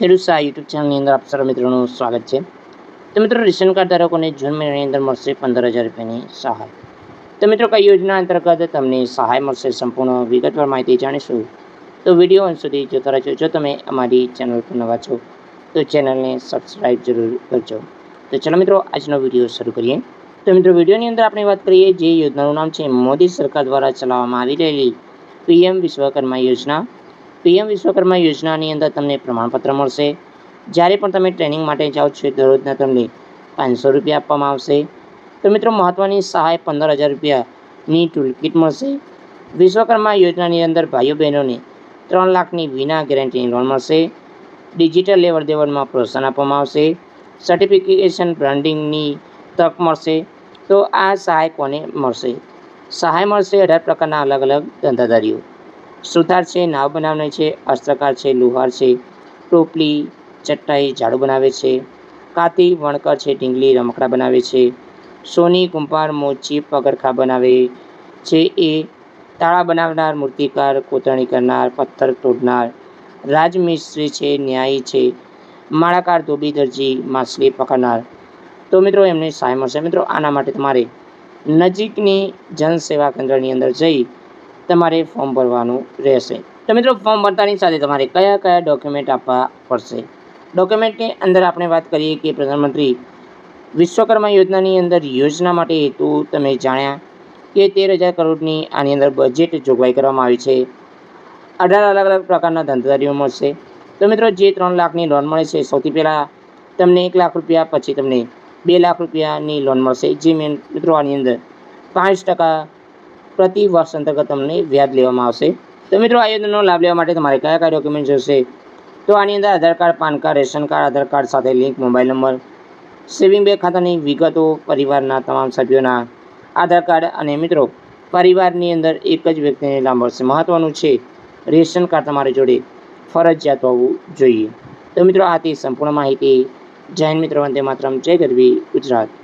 ખેડૂત સહાય યુટ્યુબ ચેનલની અંદર આપ સર્વ મિત્રોનું સ્વાગત છે. તો મિત્રો, રેશન કાર્ડ ધારકોને જૂન મહિનાની અંદર મળશે પંદર હજાર રૂપિયાની સહાય. તો મિત્રો, કઈ યોજના અંતર્ગત તમને સહાય મળશે સંપૂર્ણ વિગતવાર માહિતી જાણીશું. તો વીડિયો અંત સુધી જોતા રહેજો. જો તમે અમારી ચેનલ પર નવા છો, તો ચેનલને સબસ્ક્રાઈબ જરૂર કરજો. તો ચાલો મિત્રો, આજનો વીડિયો શરૂ કરીએ. તો મિત્રો, વિડીયોની અંદર આપણે વાત કરીએ જે યોજનાનું નામ છે, મોદી સરકાર દ્વારા ચલાવવામાં આવી રહેલી પીએમ વિશ્વકર્મા યોજના. પીએમ વિશ્વકર્મા યોજનાની અંદર તમને પ્રમાણપત્ર મળશે. જ્યારે પણ તમે ટ્રેનિંગ માટે જાઓ છો, દરરોજના તમને પાંચસો રૂપિયા આપવામાં આવશે. તો મિત્રો મહત્ત્વની સહાય પંદર હજાર રૂપિયાની ટૂલકીટ મળશે. વિશ્વકર્મા યોજનાની અંદર ભાઈઓ બહેનોને ત્રણ લાખની વિના ગેરંટીની લોન મળશે. ડિજિટલ લેવડ દેવડમાં પ્રોત્સાહન આપવામાં આવશે. સર્ટિફિકેશન બ્રાન્ડિંગની તક મળશે. તો આ સહાય કોને મળશે? સહાય મળશે અઢાર પ્રકારના અલગ અલગ ધંધાદારીઓ સુથાર છે, નાવ બનાવનાર છે, અસ્ત્રકાર છે, લુહાર છે, ટોપલી, ચટાઈ, ઝાડુ બનાવે છે, કાતી, વણકર છે, ઢીંગલી, રમકડા બનાવે છે, સોની, કુંભાર, મોચી, પગરખા બનાવે છે, એ તાળા બનાવનાર, મૂર્તિકાર, કોતરણી કરનાર, પથ્થર તોડનાર, રાજમિસ્ત્રી છે, ન્યાયી છે, માળાકાર, ધોબી, દરજી, માછલી પકડનાર. તો મિત્રો એમને સહાય મળશે. મિત્રો આના માટે તમારે નજીકની જનસેવા કેન્દ્રની અંદર જઈ તમારે ફોર્મ ભરવાનું રહેશે. તો મિત્રો ફોર્મ ભરતાની સાથે તમારે કયા કયા ડોક્યુમેન્ટ આપવા પડશે? ડોક્યુમેન્ટની અંદર આપણે વાત કરીએ કે પ્રધાનમંત્રી, વિશ્વકર્મા યોજનાની અંદર યોજના માટે હેતુ તમે જાણ્યા કે તેર હજાર કરોડની આની અંદર બજેટ જોગવાઈ કરવામાં આવી છે. અઢાર અલગ અલગ પ્રકારના ધંધાદારીઓ મળશે. તો મિત્રો, જે ત્રણ લાખની લોન મળે છે, સૌથી પહેલાં તમને એક લાખ રૂપિયા, પછી તમને બે લાખ રૂપિયાની લોન મળશે. જે મિત્રો આની અંદર પાંચ ટકા પ્રતિ વર્ષ અંતર્ગત તમને વ્યાજ લેવામાં આવશે. તો મિત્રો આ યોજનાનો લાભ લેવા માટે તમારે કયા કયા ડોક્યુમેન્ટ જોશે? તો આની અંદર Aadhaar card, PAN card, ration card, Aadhaar card સાથે link mobile number saving bank ખાતાની વિગતો, પરિવારના તમામ સભ્યોના આધાર કાર્ડ અને મિત્રો, પરિવારની અંદર એક જ વ્યક્તિને લાભ મળશે મહત્ત્વનું છે. રેશન કાર્ડ તમારી જોડે ફરજિયાત હોવું જોઈએ. તો મિત્રો, આ તે સંપૂર્ણ માહિતી. જૈન મિત્રો, વંદે માત્રમ. જય ગરવી ગુજરાત.